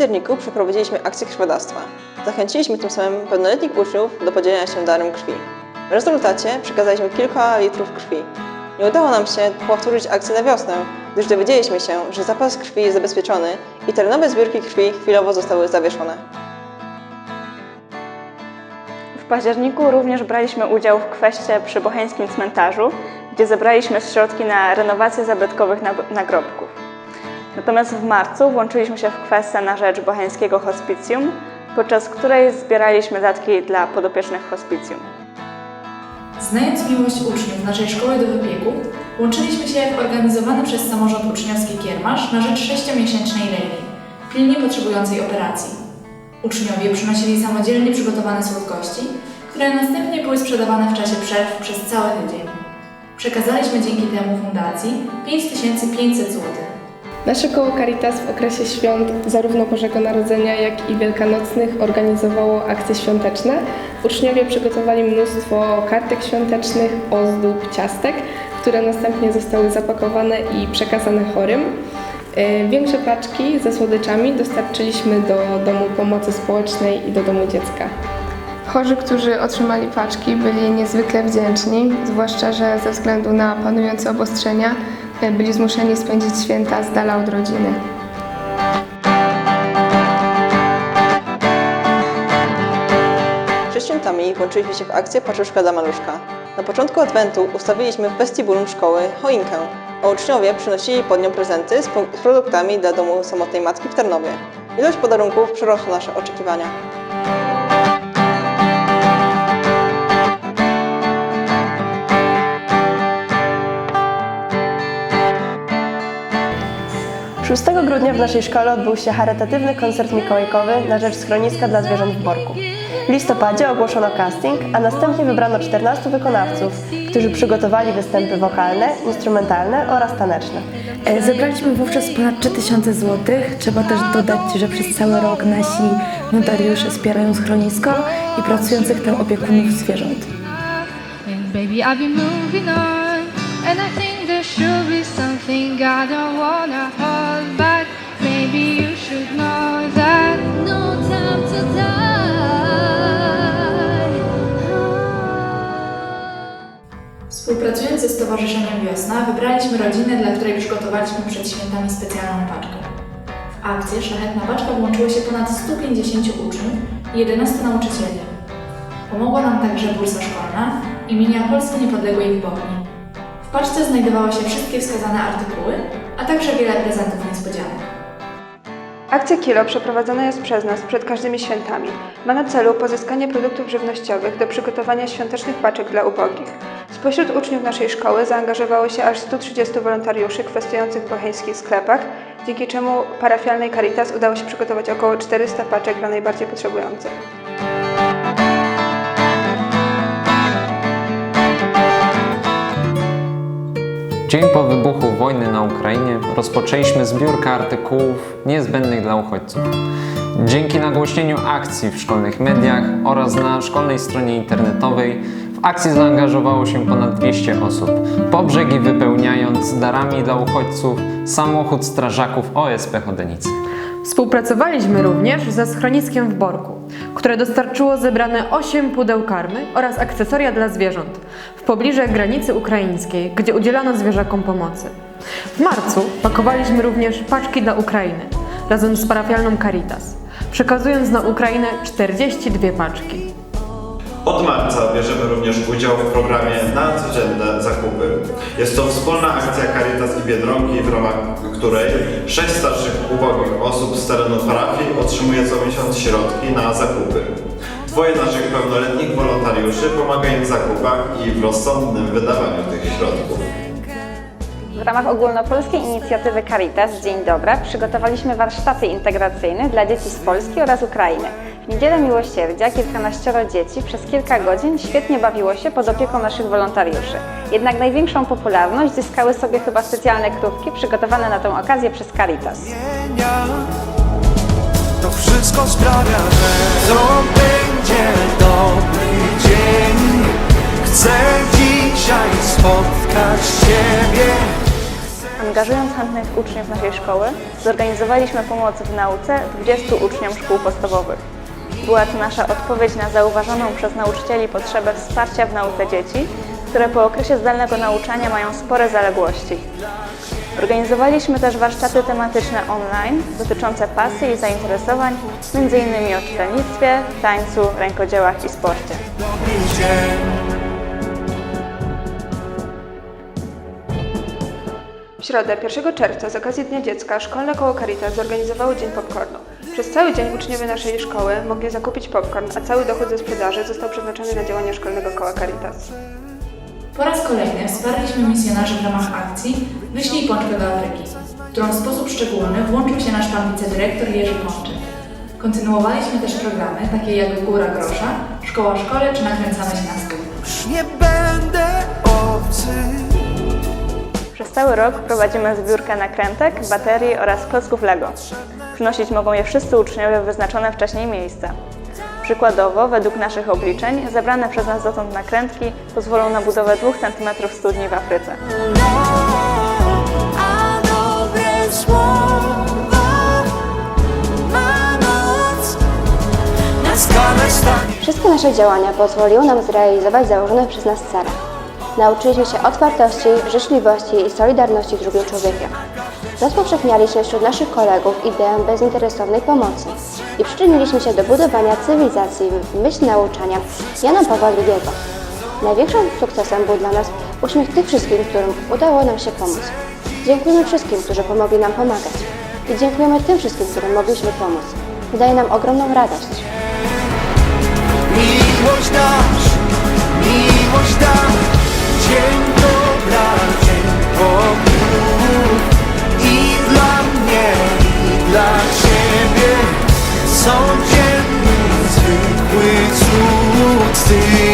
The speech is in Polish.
październiku przeprowadziliśmy akcję krwiodawstwa. Zachęciliśmy tym samym pełnoletnich uczniów do podzielenia się darem krwi. W rezultacie przekazaliśmy kilka litrów krwi. Nie udało nam się powtórzyć akcji na wiosnę, gdyż dowiedzieliśmy się, że zapas krwi jest zabezpieczony i terenowe zbiórki krwi chwilowo zostały zawieszone. W październiku również braliśmy udział w kweście przy Bocheńskim Cmentarzu, gdzie zebraliśmy środki na renowację zabytkowych nagrobków. Natomiast w marcu włączyliśmy się w kwestię na rzecz Bocheńskiego Hospicjum, podczas której zbieraliśmy datki dla podopiecznych hospicjum. Znając miłość uczniów naszej szkoły do wypieku, łączyliśmy się w organizowany przez samorząd uczniowski kiermasz na rzecz sześciomiesięcznej Leili, pilnie potrzebującej operacji. Uczniowie przynosili samodzielnie przygotowane słodkości, które następnie były sprzedawane w czasie przerw przez cały tydzień. Przekazaliśmy dzięki temu fundacji 5500 zł. Nasze koło Caritas w okresie świąt zarówno Bożego Narodzenia, jak i Wielkanocnych organizowało akcje świąteczne. Uczniowie przygotowali mnóstwo kartek świątecznych, ozdób, ciastek, które następnie zostały zapakowane i przekazane chorym. E, Większe paczki ze słodyczami dostarczyliśmy do Domu Pomocy Społecznej i do Domu Dziecka. Chorzy, którzy otrzymali paczki, byli niezwykle wdzięczni, zwłaszcza, że ze względu na panujące obostrzenia byli zmuszeni spędzić święta z dala od rodziny. Przed świętami włączyliśmy się w akcję Paczuszka dla Maluszka. Na początku adwentu ustawiliśmy w vestibulum szkoły choinkę, a uczniowie przynosili pod nią prezenty z produktami dla domu samotnej matki w Tarnowie. Ilość podarunków przerosła nasze oczekiwania. 6 grudnia w naszej szkole odbył się charytatywny koncert mikołajkowy na rzecz schroniska dla zwierząt w Borku. W listopadzie ogłoszono casting, a następnie wybrano 14 wykonawców, którzy przygotowali występy wokalne, instrumentalne oraz taneczne. E, Zebraliśmy wówczas ponad 3000 zł. Trzeba też dodać, że przez cały rok nasi wolontariusze wspierają schronisko i pracujących tam opiekunów zwierząt. Something I don't wanna hold back. Maybe you should know that. No time to die. Współpracując ze Stowarzyszeniem Wiosna, wybraliśmy rodzinę, dla której przygotowaliśmy przed świętami specjalną paczkę. W akcję Szlachetna Paczka włączyło się ponad 150 uczniów i 11 nauczycieli. Pomogła nam także bursa szkolna imienia Polski Niepodległej w Bochni. W paczce znajdowały się wszystkie wskazane artykuły, a także wiele prezentów niespodzianek. Akcja Kilo przeprowadzona jest przez nas przed każdymi świętami. Ma na celu pozyskanie produktów żywnościowych do przygotowania świątecznych paczek dla ubogich. Spośród uczniów naszej szkoły zaangażowało się aż 130 wolontariuszy kwestujących w bocheńskich sklepach, dzięki czemu parafialnej Caritas udało się przygotować około 400 paczek dla najbardziej potrzebujących. Dzień po wybuchu wojny na Ukrainie rozpoczęliśmy zbiórkę artykułów niezbędnych dla uchodźców. Dzięki nagłośnieniu akcji w szkolnych mediach oraz na szkolnej stronie internetowej w akcji zaangażowało się ponad 200 osób, po brzegi wypełniając darami dla uchodźców samochód strażaków OSP Chodenicy. Współpracowaliśmy również ze schroniskiem w Borku, które dostarczyło zebrane 8 pudeł karmy oraz akcesoria dla zwierząt w pobliżu granicy ukraińskiej, gdzie udzielano zwierzakom pomocy. W marcu pakowaliśmy również paczki dla Ukrainy razem z parafialną Caritas, przekazując na Ukrainę 42 paczki. Od marca bierzemy również udział w programie na codzienne zakupy. Jest to wspólna akcja Caritas i Biedronki, w ramach której sześć starszych ubogich osób z terenu parafii otrzymuje co miesiąc środki na zakupy. Dwoje naszych pełnoletnich wolontariuszy pomaga im w zakupach i w rozsądnym wydawaniu tych środków. W ramach ogólnopolskiej inicjatywy Caritas Dzień Dobra przygotowaliśmy warsztaty integracyjne dla dzieci z Polski oraz Ukrainy. W Niedzielę Miłosierdzia kilkanaścioro dzieci przez kilka godzin świetnie bawiło się pod opieką naszych wolontariuszy. Jednak największą popularność zyskały sobie chyba specjalne krówki przygotowane na tę okazję przez Caritas. To wszystko sprawia, że to będzie dobry dzień. Chcę dzisiaj spotkać Ciebie. Angażując chętnych uczniów naszej szkoły, zorganizowaliśmy pomoc w nauce 20 uczniom szkół podstawowych. Była to nasza odpowiedź na zauważoną przez nauczycieli potrzebę wsparcia w nauce dzieci, które po okresie zdalnego nauczania mają spore zaległości. Organizowaliśmy też warsztaty tematyczne online dotyczące pasji i zainteresowań, m.in. o czytelnictwie, tańcu, rękodziełach i sporcie. Środę 1 czerwca z okazji Dnia Dziecka Szkolne Koło Caritas zorganizowało Dzień Popcornu. Przez cały dzień uczniowie naszej szkoły mogli zakupić popcorn, a cały dochód ze sprzedaży został przeznaczony na działania Szkolnego Koła Caritas. Po raz kolejny wsparliśmy misjonarzy w ramach akcji Wyślij pączkę do Afryki, w którą w sposób szczególny włączył się nasz pan wicedyrektor Jerzy Pączek. Kontynuowaliśmy też programy takie jak Góra Grosza, Szkoła Szkole czy Nakręcamy się na stół. Nie będę obcy Cały rok prowadzimy zbiórkę nakrętek, baterii oraz klocków Lego. Przynosić mogą je wszyscy uczniowie w wyznaczone wcześniej miejsca. Przykładowo, według naszych obliczeń, zebrane przez nas dotąd nakrętki pozwolą na budowę 2 cm studni w Afryce. Wszystkie nasze działania pozwoliły nam zrealizować założone przez nas cele. Nauczyliśmy się otwartości, życzliwości i solidarności z drugim człowiekiem. Rozpowszechnialiśmy wśród naszych kolegów ideę bezinteresownej pomocy i przyczyniliśmy się do budowania cywilizacji w myśl nauczania Jana Pawła II. Największym sukcesem był dla nas uśmiech tych wszystkich, którym udało nam się pomóc. Dziękujemy wszystkim, którzy pomogli nam pomagać i dziękujemy tym wszystkim, którym mogliśmy pomóc. Daje nam ogromną radość. see.